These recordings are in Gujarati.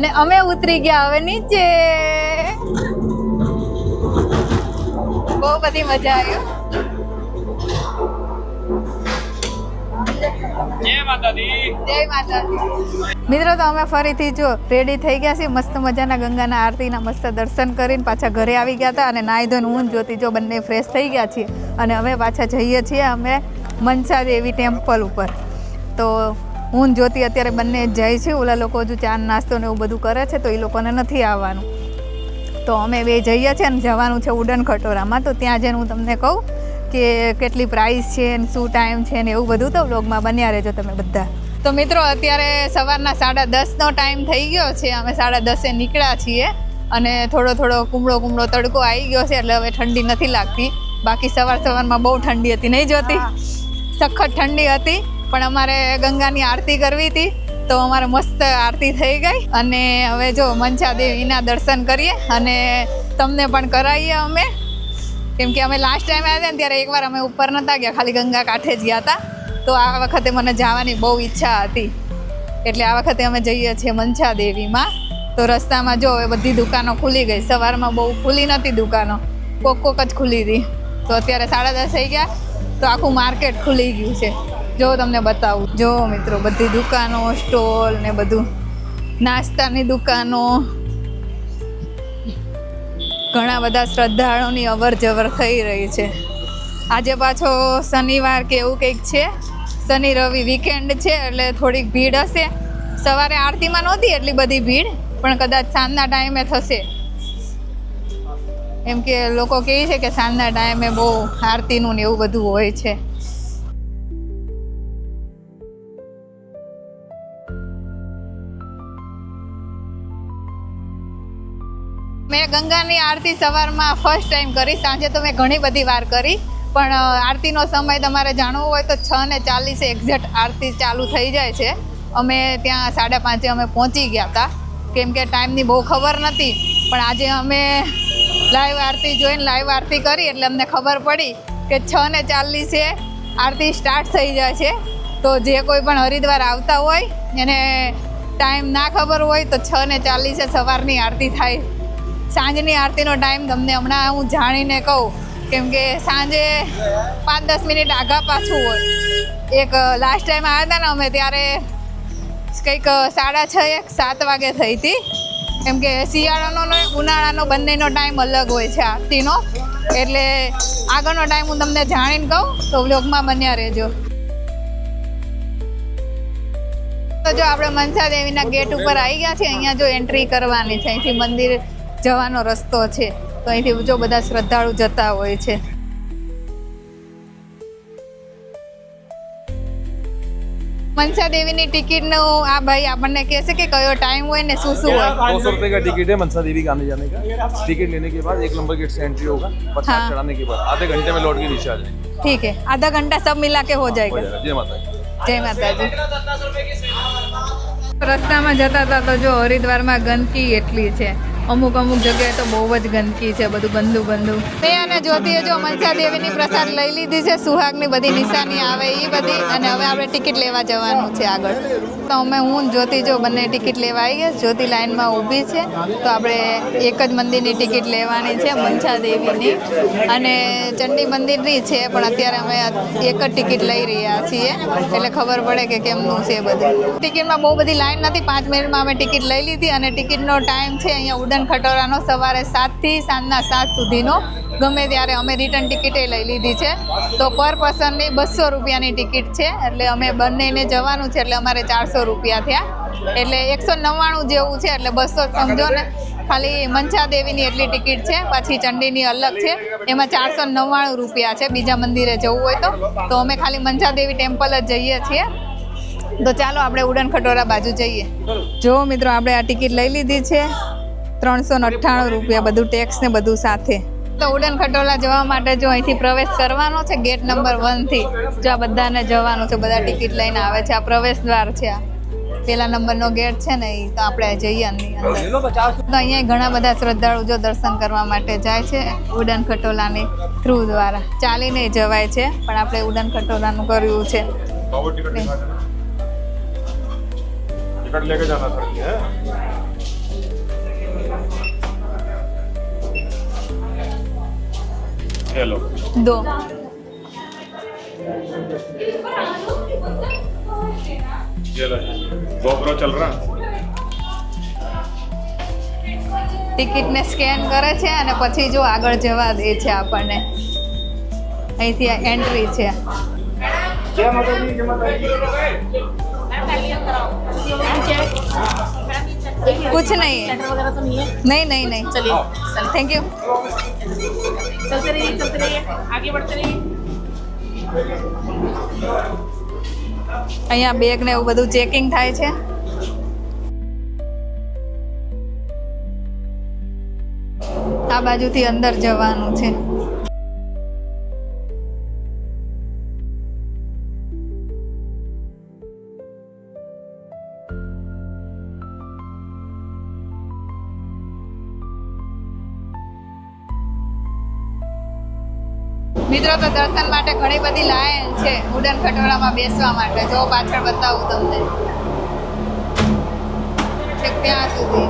અને અમે ઉતરી ગયા હવે નીચે. બહુ બધી મજા આવી મિત્રો તો અમે ફરીથી જો રેડી થઈ ગયા છીએ મસ્ત મજાના ગંગાના આરતીના મસ્ત દર્શન કરીને પાછા ઘરે આવી ગયા હતા અને નાહી ધોઈને ઊંઘ જોતી જો બંને ફ્રેશ થઈ ગયા છીએ. અને હવે પાછા જઈએ છીએ અમે મનસા દેવી ટેમ્પલ ઉપર. તો હું જ્યોતિ અત્યારે બંને જ જાય છે ઓલા લોકો હજુ ચા નાસ્તો ને એવું બધું કરે છે તો એ લોકોને નથી આવવાનું. તો અમે બે જઈએ છીએ અને જવાનું છે ઉડન ખટોરામાં. તો ત્યાં જઈને હું તમને કહું કે કેટલી પ્રાઇસ છે ને શું ટાઈમ છે ને એવું બધું તો વ્લોગમાં બન્યા રહેજો તમે બધા. તો મિત્રો અત્યારે સવારના સાડા દસનો ટાઈમ થઈ ગયો છે. અમે સાડા દસે નીકળ્યા છીએ અને થોડો થોડો કુમળો કુમળો તડકો આવી ગયો છે એટલે હવે ઠંડી નથી લાગતી. બાકી સવાર સવારમાં બહુ ઠંડી હતી નહીં જોતી સખત ઠંડી હતી. પણ અમારે ગંગાની આરતી કરવી હતી, તો અમારે મસ્ત આરતી થઈ ગઈ. અને હવે જો મંચા દેવીના દર્શન કરીએ અને તમને પણ કરાવીએ અમે. કેમ કે અમે લાસ્ટ ટાઈમ આવ્યા હતા ને ત્યારે એકવાર અમે ઉપર નહોતા ગયા, ખાલી ગંગા કાંઠે જ ગયા હતા. તો આ વખતે મને જવાની બહુ ઈચ્છા હતી. એટલે આ વખતે અમે જઈએ છીએ મંચા દેવીમાં. તો રસ્તામાં જો હવે બધી દુકાનો ખુલી ગઈ, સવારમાં બહુ ખુલી નહોતી દુકાનો. કોક કોક જ ખુલી હતી. તો અત્યારે સાડા દસ થઈ ગયા, તો આખું માર્કેટ ખુલી ગયું છે. જો તમને બતાવું. જો મિત્રો, બધી દુકાનો, સ્ટોલ ને બધું. નાસ્તાની દુકાનો. ઘણા બધા શ્રદ્ધાળુઓની અવર જવર થઈ રહી છે. આજે પાછો શનિવાર કે એવું કંઈક છે. શનિ, રવિ વીકેન્ડ છે, એટલે થોડીક ભીડ હશે. સવારે આરતીમાં નહોતી એટલી બધી ભીડ, પણ કદાચ સાંજના ટાઈમે થશે. એમ કે લોકો કહે છે કે સાંજના ટાઈમે બહુ આરતીનું ને એવું બધું હોય છે. ગંગાની આરતી સવારમાં ફર્સ્ટ ટાઈમ કરી. સાંજે તો મેં ઘણી બધી વાર કરી. પણ આરતીનો સમય તમારે જાણવો હોય તો છ ને ચાલીસે એક્ઝેક્ટ આરતી ચાલુ થઈ જાય છે. અમે ત્યાં સાડા પાંચે અમે પહોંચી ગયા હતા. કેમ કે ટાઈમની બહુ ખબર નથી. પણ આજે અમે લાઈવ આરતી જોઈને લાઈવ આરતી કરી એટલે અમને ખબર પડી કે છ ને ચાલીસે આરતી સ્ટાર્ટ થઈ જાય છે. તો જે કોઈ પણ હરિદ્વાર આવતા હોય, એને ટાઈમ ના ખબર હોય તો છ ને ચાલીસે સવારની આરતી થાય. સાંજની આરતીનો ટાઈમ તમને હમણાં હું જાણીને કહું, કેમ કે સાંજે પાંચ દસ મિનિટ આઘા પાછું હોય. એક લાસ્ટ ટાઈમ આવ્યા હતા ને અમે ત્યારે કંઈક સાડા છ એક, સાત વાગે થઈ હતી કેમ કે શિયાળાનો ને ઉનાળાનો બંનેનો ટાઈમ અલગ હોય છે આરતીનો. એટલે આગળનો ટાઈમ હું તમને જાણીને કહું, તો વ્લોગમાં બન્યા રહેજો. તો જો આપણે મનસા દેવીના ગેટ ઉપર આવી ગયા છે અહીંયા જો એન્ટ્રી કરવાની છે. અહીંથી મંદિર જવાનો રસ્તો છે તો અહીંથી જો બધા શ્રદ્ધાળુ જતા હોય છે મનસા દેવીની ટિકિટનો આ ભાઈ આપણને કહેશે કે કયો ટાઈમ હોય ને શું શું હોય दो सौ रुपए का टिकट है मनसा देवी का आने जाने का टिकट लेने के बाद एक नंबर गेट से एंट्री होगा प्रसाद हाँ। चढ़ाने के बाद आधे घंटे में लौट के नीचे आ जाएंगे ठीक है आधा घंटा सब मिला के हो हो जाएगा जाएगा जय माता दी જય માતાજી રસ્તામાં જતા હતા તો જો હરિદ્વારમાં ગંદકી એટલી છે અમુક અમુક જગ્યાએ તો બહુ જ ગંદકી છે, બધું ગંદુ ગંદુ. મેં અને જ્યોતિએ જો મનસા દેવીની પ્રસાદ લઈ લીધી છે, સુહાગની બધી નિશાની આવે એ બધી, અને હવે આપણે ટિકિટ લેવા જવાનું છે આગળ. તો અમે હું જ્યોતિ જો બંને ટિકિટ લેવા આવી ગયા. જ્યોતિ લાઇનમાં ઊભી છે. તો આપણે એક જ મંદિરની ટિકિટ લેવાની છે મનસા દેવીની. અને ચંડી મંદિરની છે, પણ અત્યારે અમે એક જ ટિકિટ લઈ રહ્યા છીએ. એટલે ખબર પડે કે કેમનું છે બધું. ટિકિટમાં બહુ બધી લાઈન નથી. પાંચ મિનિટમાં અમે ટિકિટ લઈ લીધી અને ટિકિટનો ટાઈમ છે અહીંયા ઉડન ખટોરાનો સવારે સાતથી સાંજના સાત સુધીનો. ગમે ત્યારે અમે રિટર્ન ટિકિટે લઈ લીધી છે. તો પર પર્સનની બસો રૂપિયાની ટિકિટ છે. એટલે અમે બંનેને જવાનું છે. એટલે અમારે ચારસો રૂપિયા થયા. એટલે એકસો નવ્વાણું જેવું છે. એટલે બસો સમજો ને. ખાલી મંચાદેવીની એટલી ટિકિટ છે. પાછી ચંડીની અલગ છે. એમાં ચારસો નવ્વાણું રૂપિયા છે. બીજા મંદિરે જવું હોય તો. તો અમે ખાલી મંચાદેવી ટેમ્પલ જ જઈએ છીએ. તો ચાલો આપણે ઉડન ખટોરા બાજુ જઈએ. જો મિત્રો, આપણે આ ટિકિટ લઈ લીધી છે. ત્રણસો અઠ્ઠાણું રૂપિયા બધું ટેક્સ ને બધું સાથે. તો ઉડન ખટોલા જવા માટે જો અહીંથી પ્રવેશ કરવાનો છે ગેટ નંબર વનથી જો આ બધાને જવાનું છે બધા ટિકિટ લઈને આવે છે આ પ્રવેશ દ્વાર છે આ પેલા નંબરનો ગેટ છે ને એ તો આપણે જઈએ આની અંદર તો અહીંયા ઘણા બધા શ્રદ્ધાળુ જો દર્શન કરવા માટે જાય છે ઉડન ખટોલાની થ્રુ દ્વારા ચાલીને જવાય છે પણ આપણે ઉડન ખટોલાનું કર્યું છે टिकट लेके जाना सर ये लो दो ये लो गोप्रो चल रहा ટિકિટને સ્કેન કરે છે અને પછી જો આગળ જવા દે છે આપણને અહીંથી એન્ટ્રી છે कुछ नहीं है वगैरह तो नहीं है नहीं नहीं नहीं चलिए थैंक यू चलते रहिए चलते रहिए आगे बढ़ते रहिए અહીંયા બેગ ને એવું બધું ચેકિંગ થાય છે આ બાજુથી અંદર જવાનું છે મિત્રો, તો દર્શન માટે ઘણી બધી લાઈન છે ઉડન ખટોળામાં બેસવા માટે. જો પાછળ બતાવું તમને. ત્યાં સુધી.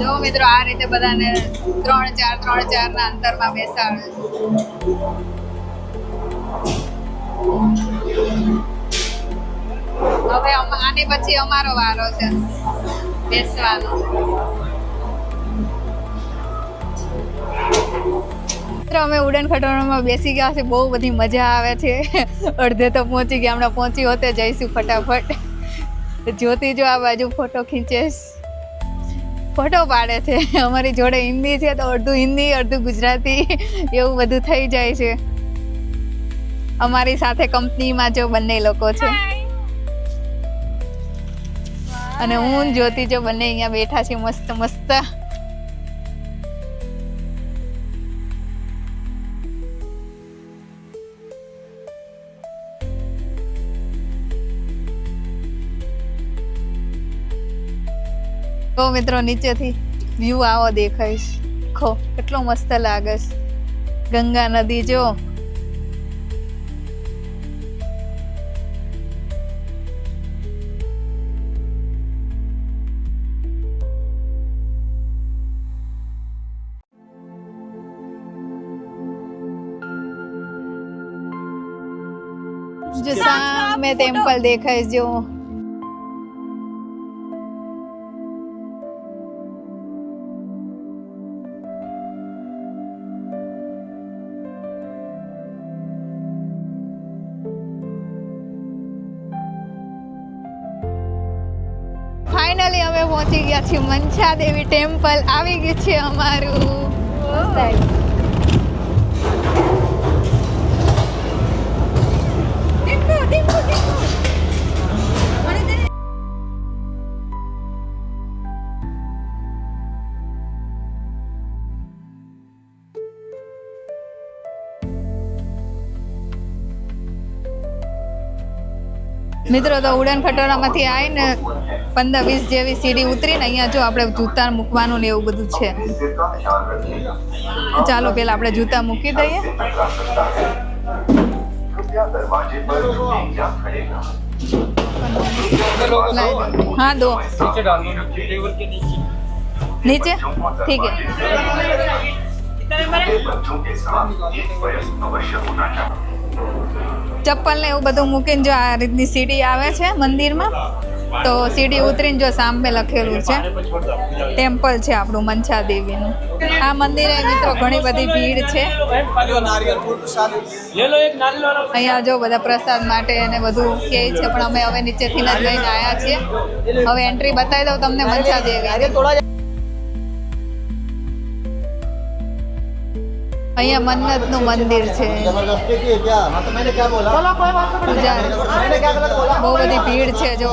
જો મિત્રો, આ રીતે બધાને ત્રણ ચાર ત્રણ ચાર ના અંતરમાં બેસાડે. હવે આની પછી અમારો વારો છે બેસવાનો. અમે ઉડન ખટોળામાં બેસી ગયા છે બહુ બધી મજા આવે છે. અડધે તો પહોંચી ગયા હમણાં પહોંચી હોતે જઈશું ફટાફટ. જ્યોતિ જો આ બાજુ ફોટો ખીંચે. ફોટો પાડે છે. અમારી જોડે હિન્દી છે તો અડધું હિન્દી અડધું ગુજરાતી એવું બધું થઈ જાય છે. અમારી સાથે કંપનીમાં જો બંને લોકો છે. અને હું જ્યોતિ જો બંને અહીંયા બેઠા છે મસ્ત મસ્ત. તો મિત્રો નીચેથી વ્યૂ આવો દેખાય છે ખો કેટલો મસ્ત લાગે છે. ગંગા નદી જો. જો સામે ટેમ્પલ દેખાય જો. મનસા દેવી ટેમ્પલ આવી ગયું છે અમારું. મિત્રો તો ઉડન ખટોળામાંથી આવીને પંદર વીસ જેવી સીડી ઉતરીને અહીંયા જો આપણે જૂતા મૂકવાનું ને એવું બધું છે ચાલો પેલા આપણે જૂતા મૂકી દઈએ लाइए दो। हाँ दो नीचे ठीक है ચપ્પલ ને એવું બધું મૂકીને જો આ રીતની સીડી આવે છે મંદિરમાં, તો સીડી ઉતરીને જો સામે લખેલું છે. ટેમ્પલ છે આપણું મનસા દેવીનું આ મંદિરે મિત્રો ઘણી બધી ભીડ છે. અહીંયા જો બધા પ્રસાદ માટે અને બધું કહે છે, પણ અમે હવે નીચેથી જ લઈને આવ્યા છીએ. હવે એન્ટ્રી બતાવી દઉં તમને મનસા દેવી અહીંયા મન્નતનું મંદિર છે. બહુ બધી ભીડ છે જો.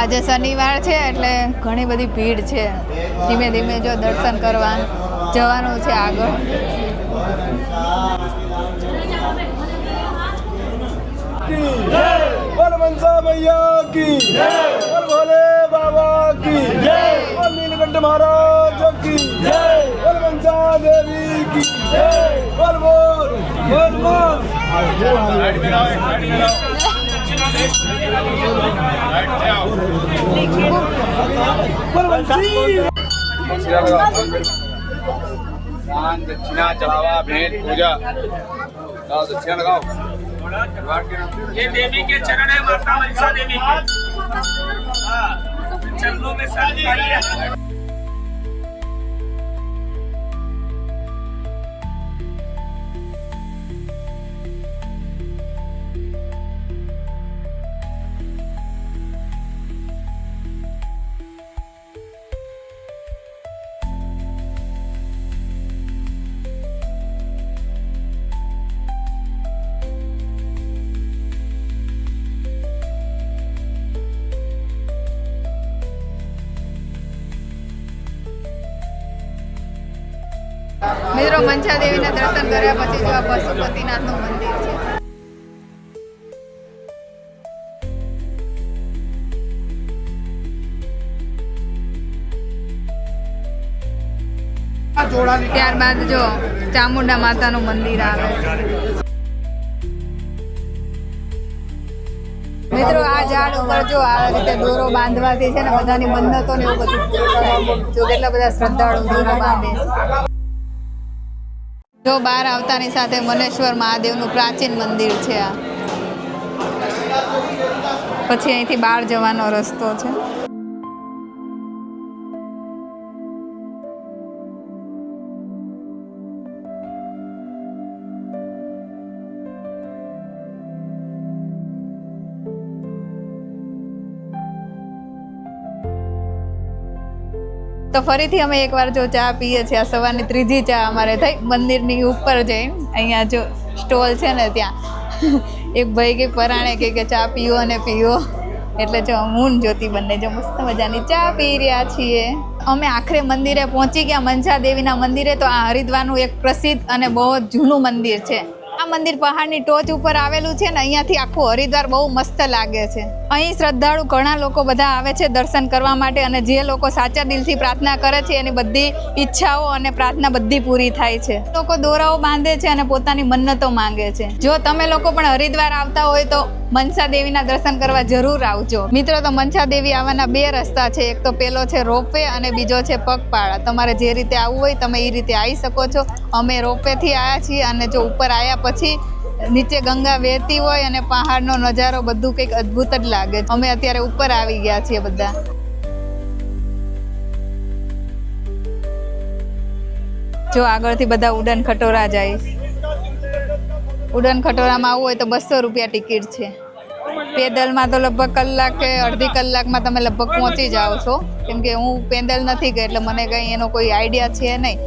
આજે શનિવાર છે એટલે ઘણી બધી ભીડ છે. ધીમે ધીમે જો દર્શન કરવા જવાનું છે આગળ. बोल मनसा मैया की बोल भोले बाबा की बोल नीलकंठ महाराज की बोल मनसा देवी की बोल बोल बोल मां बोल बंसी दान दक्षिणा चढ़ावा भेंट पूजा लगाओ दक्षिणा लगाओ ये देवी के चरण है माता मनसा देवी के हाँ, चरणों में सर મનસા દેવીના દર્શન કર્યા પછી જો આ પશુપતિનાથનું મંદિર છે. ત્યારબાદ જો ચામુંડા માતાનું મંદિર આવે. મિત્રો આ ઝાડ ઉપર જો આ રીતે દોરો બાંધવાથી છે ને બધાની મન્નતો ને એવું બધું જો કેટલા બધા શ્રદ્ધાળુ દોરો બાંધે જો બહાર આવતાની સાથે મનેશ્વર મહાદેવનું પ્રાચીન મંદિર છે આ. પછી અહીંથી બહાર જવાનો રસ્તો છે. તો ફરીથી અમે એકવાર જો ચા પીએ છીએ, આ સવારની ત્રીજી ચા અમારે થઈ, મંદિરની ઉપર જઈને અહીંયા જો સ્ટોલ છે ને ત્યાં. એક ભાઈ કે પરાણે કે કે ચા પીવો અને પીવો એટલે જો હું જ્યોતિ બંને જો મસ્ત મજાની ચા પી રહ્યા છીએ. અમે આખરે મંદિરે પહોંચી ગયા. મંજા દેવીના મંદિરે તો આ હરિદ્વારનું એક પ્રસિદ્ધ અને બહુ જૂનું મંદિર છે. આ મંદિર પહાડની ટોચ ઉપર આવેલું છે ને, અહીંયાથી આખું હરિદ્વાર બહુ મસ્ત લાગે છે. અહીં શ્રદ્ધાળુ ઘણા લોકો બધા આવે છે દર્શન કરવા માટે અને જે લોકો સાચા દિલથી પ્રાર્થના કરે છે, એની બધી ઈચ્છાઓ અને પ્રાર્થના બધી પૂરી થાય છે. લોકો દોરાઓ બાંધે છે અને પોતાની મન્નતો માંગે છે. જો તમે લોકો પણ હરિદ્વાર આવતા હોય તો મનસા દેવીના દર્શન કરવા જરૂર આવજો. મિત્રો, તો મનસા દેવી આવવાના બે રસ્તા છે. એક તો પેલો છે રોપવે અને બીજો છે પગપાળા. તમારે જે રીતે આવવું હોય તમે એ રીતે આવી શકો છો. અમે રોપવેથી આવ્યા છીએ અને જો ઉપર આવ્યા પછી નીચે ગંગા વહેતી હોય અને પહાડનો નજારો બધું કંઈક અદ્ભુત જ લાગે છે. અમે અત્યારે ઉપર આવી ગયા છીએ બધા. જો આગળથી બધા ઉડન ખટોરા જાય. ઉડન ખટોરામાં આવવું હોય તો બસો રૂપિયા ટિકિટ છે. પેદલમાં તો લગભગ કલાક કે અડધી કલાકમાં તમે લગભગ પહોંચી જાઓ છો. કેમ કે હું પેદલ નથી ગઈ, એટલે મને કંઈ એનો કોઈ આઈડિયા છે નહીં.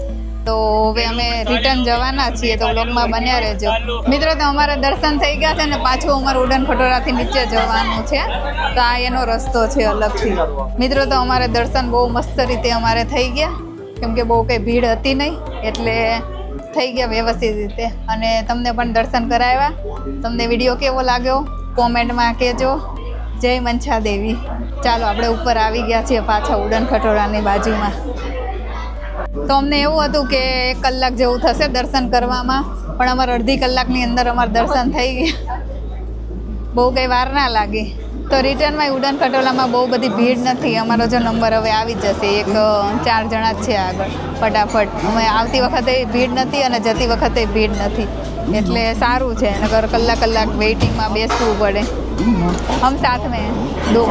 તો હવે અમે રિટર્ન જવાના છીએ, તો બ્લોગમાં બન્યા રહેજો. મિત્રો, તો અમારા દર્શન થઈ ગયા છે ને પાછું અમારું ઉડન ખટોરાથી નીચે જવાનું છે. તો આ એનો રસ્તો છે અલગથી. મિત્રો, તો અમારે દર્શન બહુ મસ્ત રીતે અમારે થઈ ગયા. કેમ કે બહુ કંઈ ભીડ હતી નહીં, એટલે થઈ ગયા વ્યવસ્થિત રીતે. અને તમને પણ દર્શન કરાવ્યા. તમને વીડિયો કેવો લાગ્યો? કોમેન્ટમાં કહેજો. જય મંછા દેવી. ચાલો, આપણે ઉપર આવી ગયા છીએ પાછા ઉડન ખટોળાની બાજુમાં. તો અમને એવું હતું કે એક કલાક જેવું થશે દર્શન કરવામાં, પણ અમારે અડધી કલાકની અંદર અમારે દર્શન થઈ ગયા. બહુ કંઈ વાર ના લાગી. તો રિટર્નમાં ઉડન ખટોલામાં બહુ બધી ભીડ નથી. અમારો જો નંબર હવે આવી જશે. એક ચાર જણા જ છે આગળ, ફટાફટ. અમે આવતી વખતે ભીડ નથી અને જતી વખતે ભીડ નથી. એટલે સારું છે નગર કલાક કલાક વેઇટિંગમાં બેસવું પડે. હમ સાથ મેં દો.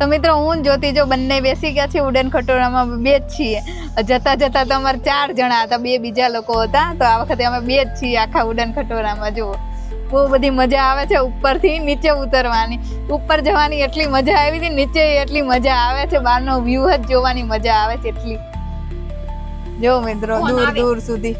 તો મિત્રો, હું જ્યોતિ જો બંને બેસી ગયા છે ઉડન ખટોરામાં બે જ છીએ. જતા જતા તો અમારે ચાર જણા હતા, બે બીજા લોકો હતા. તો આ વખતે અમે બે જ છીએ આખા ઉડન ખટોરામાં જુઓ. બહુ બધી મજા આવે છે ઉપરથી નીચે ઉતરવાની. ઉપર જવાની એટલી મજા આવી હતી, નીચે એટલી મજા આવે છે. બહારનો વ્યૂ જ જોવાની મજા આવે છે એટલી. જો મિત્રો દૂર દૂર સુધી.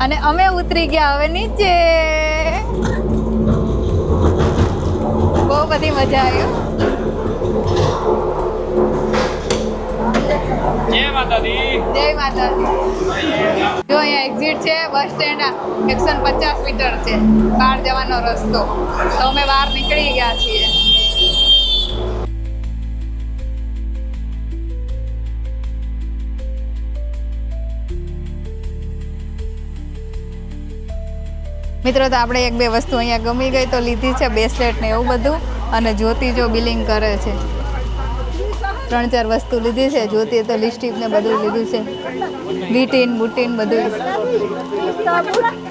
અને અમે ઉતરી ગયા હવે નીચે. બહુ બધી મજા આવી હો. જય માતા દી જય માતા જો અહીંયા એક્ઝિટ છે બસ સ્ટેન્ડ એકસો પચાસ મીટર છે. બહાર જવાનો રસ્તો. તો અમે બહાર નીકળી ગયા છીએ. મિત્રો, તો આપણે એક બે વસ્તુ અહીંયા ગમી ગઈ, તો લીધી છે બેસલેટ ને એવું બધું. અને જ્યોતિ જો બિલિંગ કરે છે. ત્રણ ચાર વસ્તુ લીધી છે. જોતી તો લિપસ્ટિક ને બધું લીધું છે. વીટીન, બુટીન બધું.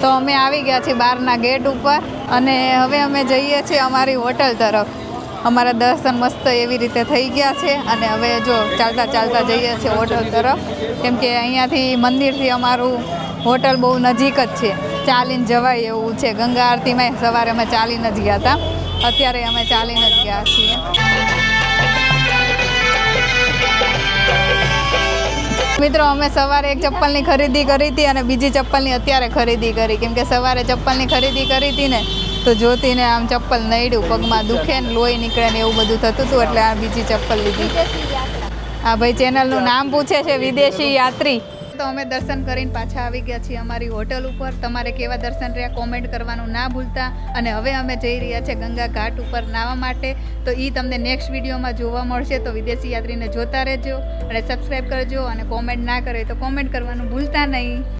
તો અમે આવી ગયા છીએ બહારના ગેટ ઉપર અને હવે અમે જઈએ છીએ અમારી હોટલ તરફ. અમારા દર્શન મસ્ત એવી રીતે થઈ ગયા છે અને હવે જો ચાલતા ચાલતા જઈએ છીએ હોટલ તરફ. કેમ કે અહીંયાથી મંદિરથી અમારું હોટલ બહુ નજીક જ છે. ચાલીને જવાય એવું છે. ગંગા આરતીમાં સવારે અમે ચાલીને જ ગયા હતા. અત્યારે અમે ચાલીને જ ગયા છીએ. મિત્રો, અમે સવારે એક ચપ્પલની ખરીદી કરી હતી અને બીજી ચપ્પલની અત્યારે ખરીદી કરી. કેમ કે સવારે ચપ્પલની ખરીદી કરી હતી ને, તો જોતીને આમ ચપ્પલ નડ્યું, પગમાં દુખે ને લોહી નીકળે ને એવું બધું થતું હતું, એટલે આ બીજી ચપ્પલ લીધી. આ ભાઈ ચેનલનું નામ પૂછે છે, વિદેશી યાત્રી. તો અમે દર્શન કરીને પાછા આવી ગયા છીએ અમારી હોટલ ઉપર. તમારે કેવા દર્શન રહ્યા કોમેન્ટ કરવાનું ના ભૂલતા. અને હવે અમે જઈ રહ્યા છીએ ગંગા ઘાટ ઉપર નાહવા માટે. તો એ તમને નેક્સ્ટ વિડીયોમાં જોવા મળશે. તો વિદેશી યાત્રીને જોતા રહેજો અને સબસ્ક્રાઈબ કરજો અને કોમેન્ટ ના કરે તો કોમેન્ટ કરવાનું ભૂલતા નહીં.